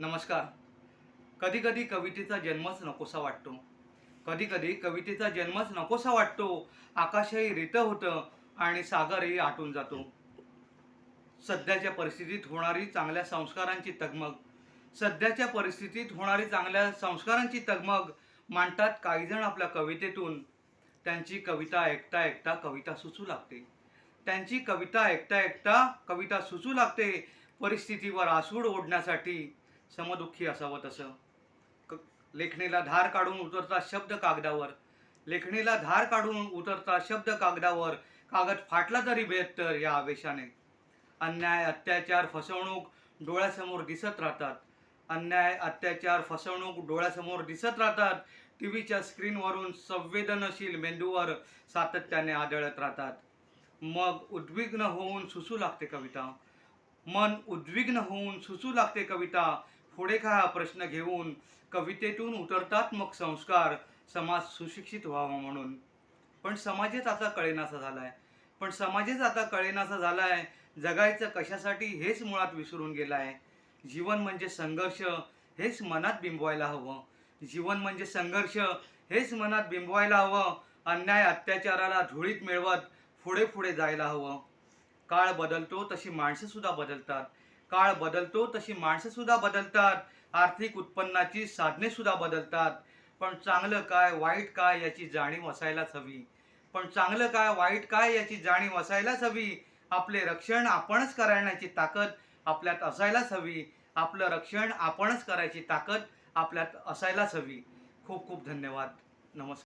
नमस्कार. कधीकधी कवितेचा जन्मच नकोसा वाटतो. कधीकधी कवितेचा जन्मच नकोसा वाटतो. आकाशही रित होतं आणि सागरही आटून जातो. सध्याच्या परिस्थितीत होणारी चांगल्या संस्कारांची तगमग. सध्याच्या परिस्थितीत होणारी चांगल्या संस्कारांची तगमग मांडतात काहीजण आपल्या कवितेतून. त्यांची कविता ऐकता ऐकता कविता सुचू लागते. त्यांची कविता ऐकता ऐकता कविता सुचू लागते. परिस्थितीवर आसूड ओढण्यासाठी समदुःखी असावं तसं. क लेखणीला धार काढून उतरता शब्द कागदावर. लेखणीला धार काढून उतरता शब्द कागदावर. कागद फाटला तरी बेहत्तर या आवेशाने. अन्याय अत्याचार फसवणूक डोळ्यासमोर दिसत राहतात. अन्याय अत्याचार फसवणूक डोळ्यासमोर दिसत राहतात. टी व्हीच्या स्क्रीनवरून संवेदनशील मेंदूवर सातत्याने आदळत राहतात. मग उद्विग्न होऊन सुसू लागते कविता. मन उद्विग्न होऊन सुसू लागते कविता. पुढे काय हा प्रश्न घेऊन कवितेतून उतरतात मग संस्कार समाज सुशिक्षित व्हावा म्हणून. पण समाजच आता कळेनासा झालाय. पण समाजच आता कळेनासा झालाय. जगायचं कशासाठी हेच मुळात विसरून गेलाय. जीवन म्हणजे संघर्ष हेच मनात बिंबवायला हवं. जीवन म्हणजे संघर्ष हेच मनात बिंबवायला हवं. अन्याय अत्याचाराला धुळीत मिळवत पुढे पुढे जायला हवं. काळ बदलतो तशी माणसंसुद्धा बदलतात. काळ बदलतो तशी माणसं सुद्धा बदलतात. आर्थिक उत्पन्नाची साधने सुद्धा बदलतात. पण चांगलं काय वाईट काय याची जाणीव असायलाच हवी. पण चांगलं काय वाईट काय याची जाणीव असायलाच हवी. आपले रक्षण आपणच करण्याची ताकद आपल्यात असायलाच हवी. आपलं रक्षण आपणच करायची ताकद आपल्यात असायलाच हवी. खूप खूप धन्यवाद. नमस्कार.